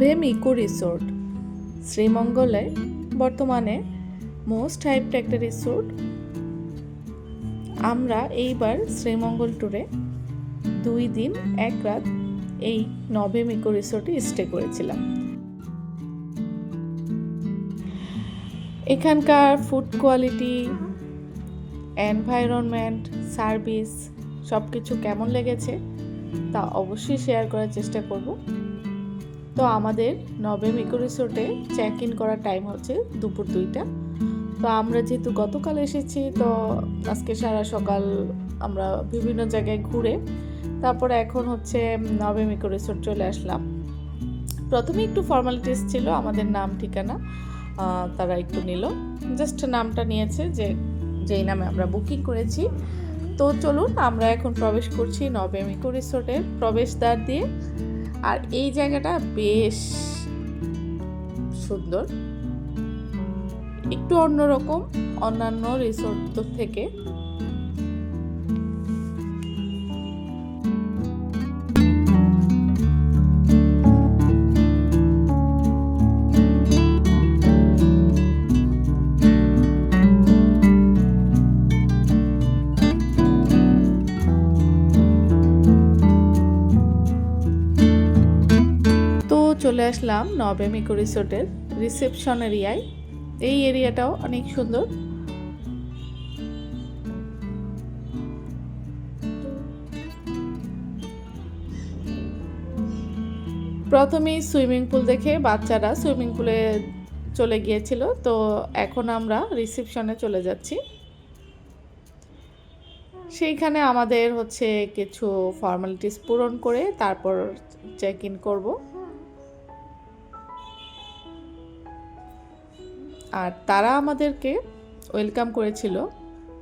নভেম eco resort. শ্রীমঙ্গলে বর্তমানে most hyped একটা রিসোর্ট। আমরা এইবার শ্রীমঙ্গল ট্যুরে দুই দিন, এক রাত এই নভেম ইকো রিসোর্টে স্টে করেছিলাম। এখানকার ফুড কোয়ালিটি এনভায়রনমেন্ট সার্ভিস সব কিছু কেমন লেগেছে তা অবশ্যই শেয়ার করার চেষ্টা করব। তো আমাদের নভেম ইকো রিসোর্টে চেক ইন করার টাইম হচ্ছে দুপুর দুইটা। তো আমরা যেহেতু গতকাল এসেছি, তো আজকে সারা সকাল আমরা বিভিন্ন জায়গায় ঘুরে তারপরে এখন হচ্ছে নভেম ইকো রিসোর্ট চলে আসলাম। প্রথমে একটু ফর্মালিটিস ছিল, আমাদের নাম, ঠিকানা তারা একটু নিল। জাস্ট নামটা নিয়েছে যে, যেই নামে আমরা বুকিং করেছি। তো চলুন, আমরা এখন প্রবেশ করছি নভেম ইকো রিসোর্টের প্রবেশদ্বার দিয়ে আর এই জায়গাটা বেশ সুন্দর। একটু অন্যরকম অন্যান্য রিসোর্ট থেকে। চলে আসলাম নভেম ইকো রিসোর্টের রিসেপশন এরিয়ায় এই এরিয়াটাও অনেক সুন্দর। প্রথমেই সুইমিং পুল দেখে বাচ্চারা সুইমিং পুলে চলে গিয়েছিল, তো এখন আমরা রিসেপশনে চলে যাচ্ছি। সেইখানে আমাদের হচ্ছে কিছু ফর্মালিটিস পূরণ করে তারপর চেক ইন করব। আর তারা আমাদেরকে ওয়েলকাম করেছিল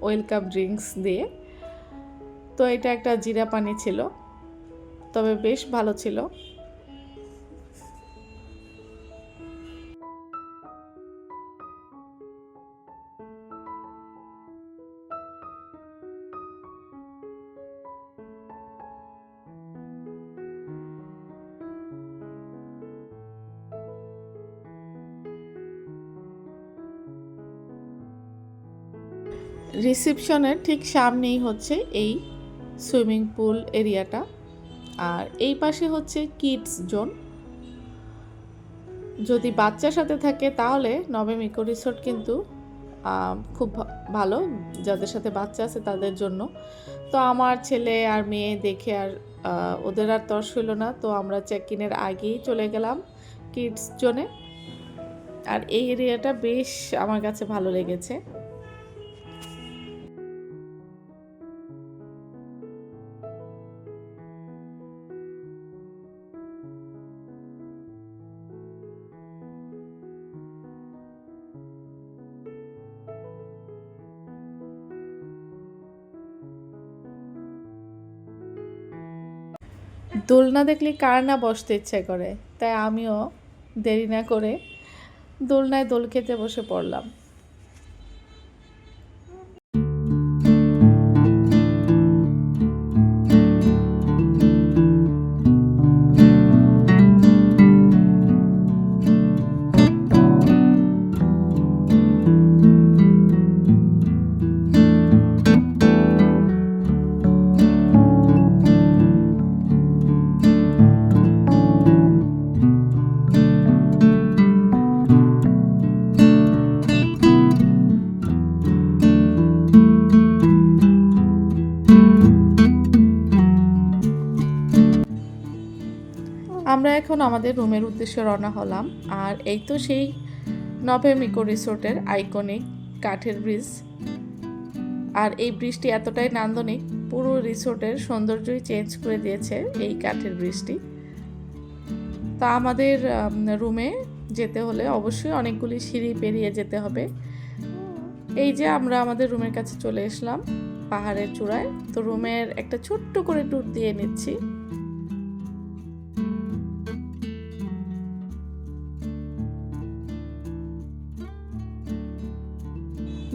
ওয়েলকাম ড্রিঙ্কস দিয়ে। তো এটা একটা জিরা পানি ছিল, তবে বেশ ভালো ছিল। রিসেপশনের ঠিক সামনেই হচ্ছে এই সুইমিং পুল এরিয়াটা। আর এই পাশে হচ্ছে কিডস জোন। যদি বাচ্চার সাথে থাকে তাহলে নভেম ইকো রিসোর্ট কিন্তু খুব ভালো যাদের সাথে বাচ্চা আছে তাদের জন্য। তো আমার ছেলে আর মেয়ে দেখে আর ওদের আর তর্স হইল না। তো আমরা চেক ইনের আগেই চলে গেলাম কিডস জোনে। আর এই এরিয়াটা বেশ আমার কাছে ভালো লেগেছে। দোলনা দেখলে কার না বসতে ইচ্ছে করে? তাই আমিও দেরি না করে দোলনায় দোল খেতে বসে পড়লাম। আমাদের রুমের উদ্দেশ্যে রওনা হলাম। আর এই তো সেই নভেম ইকো রিসোর্টের আইকনিক কাঠের ব্রিজ। আর এই ব্রিজটি এতটাই নান্দনিক, পুরো রিসোর্টের সৌন্দর্যই চেঞ্জ করে দিয়েছে এই কাঠের ব্রিজটি। তা আমাদের রুমে যেতে হলে অবশ্যই অনেকগুলি সিঁড়ি পেরিয়ে যেতে হবে। এই যে আমরা আমাদের রুমের কাছে চলে এসলাম পাহাড়ের চূড়ায়। তো রুমের একটা ছোট্ট করে ট্যুর দিয়ে নিচ্ছি।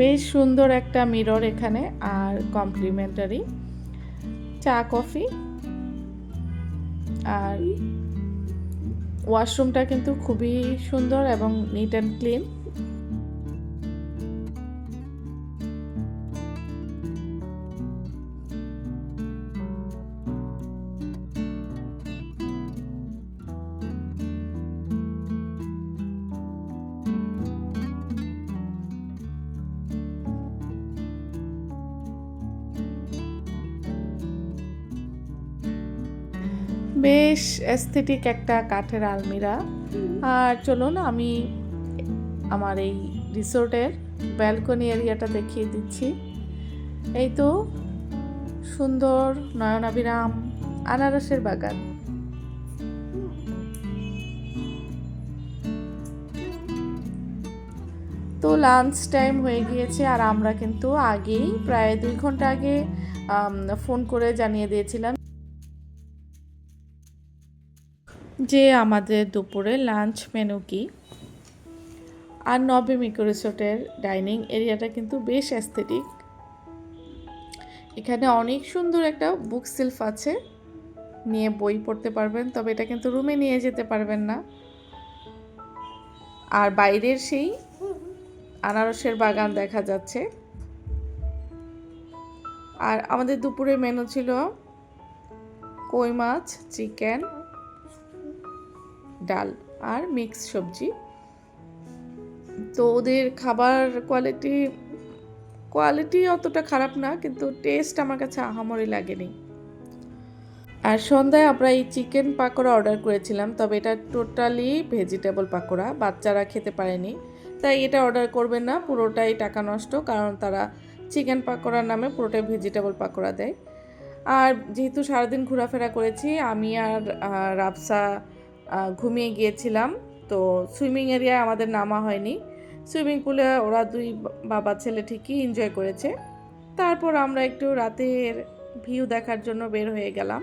বেশ সুন্দর একটা মিরর এখানে আর কমপ্লিমেন্টারি চা, কফি আর ওয়াশরুমটা কিন্তু খুবই সুন্দর এবং নিট অ্যান্ড ক্লিন বেশ অ্যাস্থেটিক একটা কাঠের আলমিরা। আর চলুন আমি আমার এই রিসোর্টের ব্যালকনি এরিয়াটা দেখিয়ে দিচ্ছি। এই তো সুন্দর নয়নাবিরাম আনারসের বাগান। তো লাঞ্চ টাইম হয়ে গিয়েছে আর আমরা কিন্তু আগেই প্রায় দুই ঘণ্টা আগে ফোন করে জানিয়ে দিয়েছিলাম যে আমাদের দুপুরে লাঞ্চ মেনু কি? আর নবে মিকো রিসোর্টের ডাইনিং এরিয়াটা কিন্তু বেশ অ্যাস্থেটিক এখানে অনেক সুন্দর একটা বুক সেলফ আছে। নিয়ে বই পড়তে পারবেন, তবে এটা কিন্তু রুমে নিয়ে যেতে পারবেন না। আর বাইরের সেই আনারসের বাগান দেখা যাচ্ছে। আর আমাদের দুপুরের মেনু ছিল কই মাছ চিকেন ডাল আর মিক্স সবজি। তো ওদের খাবার কোয়ালিটি কোয়ালিটি অতটা খারাপ না, কিন্তু টেস্ট আমার কাছে আহামরি লাগেনি। আর সন্ধ্যায় আমরা এই চিকেন পাকোড়া অর্ডার করেছিলাম, তবে এটা টোটালি ভেজিটেবল পাকোড়া, বাচ্চারা খেতে পারেনি। তাই এটা অর্ডার করবেন না, পুরোটাই টাকা নষ্ট, কারণ তারা চিকেন পাকোড়ার নামে পুরোটাই ভেজিটেবল পাকোড়া দেয়। আর যেহেতু সারাদিন ঘোরাফেরা করেছি, আমি আর রাবসা ঘুমিয়ে গিয়েছিলাম। তো সুইমিং এরিয়ায় আমাদের নামা হয়নি। সুইমিং পুলে ওরা দুই বাবা ছেলে ঠিকই এনজয় করেছে। তারপর আমরা একটু রাতের ভিউ দেখার জন্য বের হয়ে গেলাম।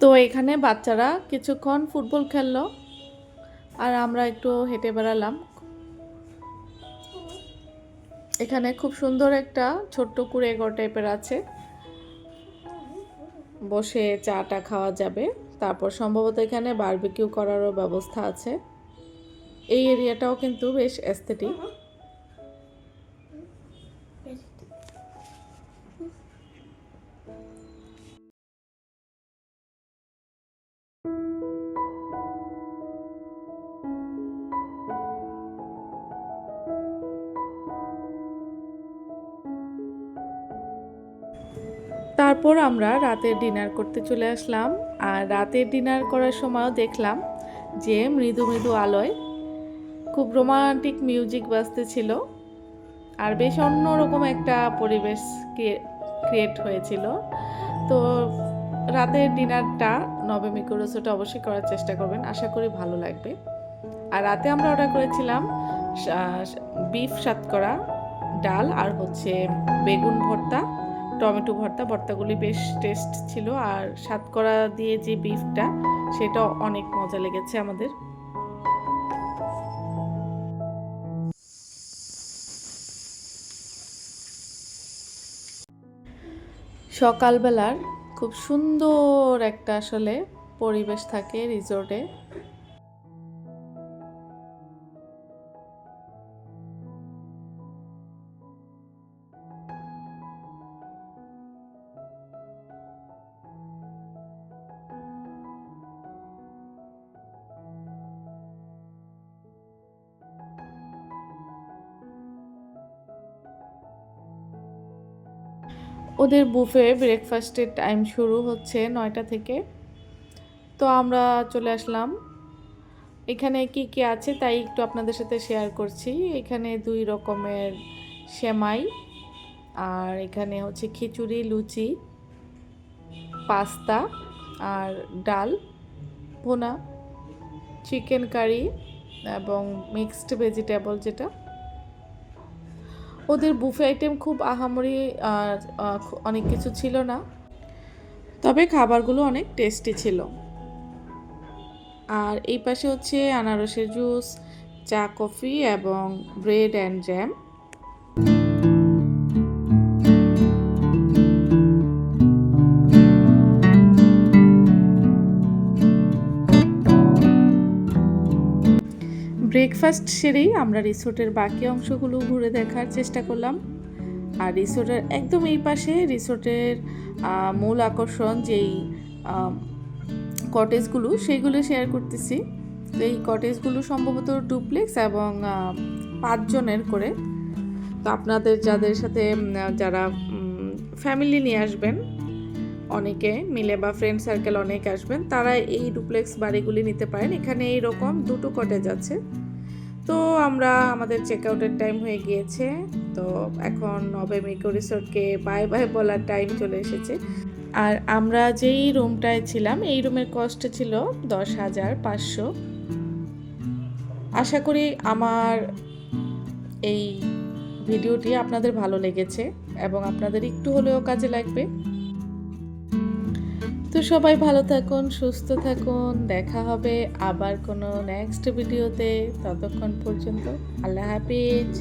তো এখানে বাচ্চারা কিছুক্ষণ ফুটবল খেললো আর আমরা একটু হেঁটে বেড়ালাম। এখানে খুব সুন্দর একটা ছোট্ট কুড়েঘর টাইপের আছে। বসে চাটা খাওয়া যাবে। তারপর সম্ভবত এখানে বারবিকিউ করারও ব্যবস্থা আছে। এই এরিয়াটাও কিন্তু বেশ অ্যাস্থেটিক তারপর আমরা রাতের ডিনার করতে চলে আসলাম। আর রাতের ডিনার করার সময়ও দেখলাম যে মৃদু মৃদু আলোয় খুব রোমান্টিক মিউজিক বাজতেছিল। আর বেশ অন্যরকম একটা পরিবেশ ক্রিয়েট হয়েছিল। তো রাতের ডিনারটা নবমী রসোটা অবশ্যই করার চেষ্টা করবেন। আশা করি ভালো লাগবে। আর রাতে আমরা অর্ডার করেছিলাম বিফ সাতকরা, ডাল আর হচ্ছে বেগুন ভর্তা। টমেটো ভর্তা, ভর্তাগুলি বেশ টেস্ট ছিল আর সাতকরা দিয়ে যে বিফটা সেটা অনেক মজা লেগেছে আমাদের। সকালবেলার খুব সুন্দর একটা আসলে পরিবেশ থাকে রিসোর্টে ওদের বুফে ব্রেকফাস্টের টাইম শুরু হচ্ছে নয়টা থেকে। তো আমরা চলে আসলাম। এখানে কি কি আছে তাই একটু আপনাদের সাথে শেয়ার করছি। এখানে দুই রকমের সেমাই, আর এখানে হচ্ছে খিচুড়ি, লুচি, পাস্তা, আর ডাল, ভুনা চিকেন কারি এবং মিক্সড ভেজিটেবল যেটা। ওদের বুফে আইটেম খুব আহামরি আর অনেক কিছু ছিল না। তবে খাবারগুলো অনেক টেস্টি ছিল। আর এই পাশে হচ্ছে আনারসের জুস, চা, কফি এবং ব্রেড অ্যান্ড জ্যাম। ব্রেকফাস্ট সেরেই আমরা রিসোর্টের বাকি অংশগুলো ঘুরে দেখার চেষ্টা করলাম। আর রিসোর্টের একদম এই পাশে রিসোর্টের মূল আকর্ষণ যেই কটেজগুলো সেইগুলো শেয়ার করতেছি। তো এই কটেজগুলো সম্ভবত ডুপ্লেক্স এবং পাঁচজনের করে। তো আপনাদের যাদের সাথে যারা ফ্যামিলি নিয়ে আসবেন, অনেকে মিলে বা ফ্রেন্ড সার্কেল অনেক আসবেন, তারা এই ডুপ্লেক্স বাড়িগুলি নিতে পারেন। এখানে এইরকম দুটো কটেজ আছে। তো আমরা আমাদের চেক আউটের টাইম হয়ে গিয়েছে। তো এখন নবে মেকো রিসোর্টকে বাই বাই বলার টাইম চলে এসেছে। আর আমরা যেই রুমটায় ছিলাম, এই রুমের কস্ট ছিল দশ হাজার পাঁচশো। আশা করি আমার এই ভিডিওটি আপনাদের ভালো লেগেছে এবং আপনাদের একটু হলেও কাজে লাগবে। তো সবাই ভালো থাকুন, সুস্থ থাকুন, দেখা হবে আবার কোনো নেক্সট ভিডিওতে ততক্ষণ পর্যন্ত, আল্লাহ হাফিজ।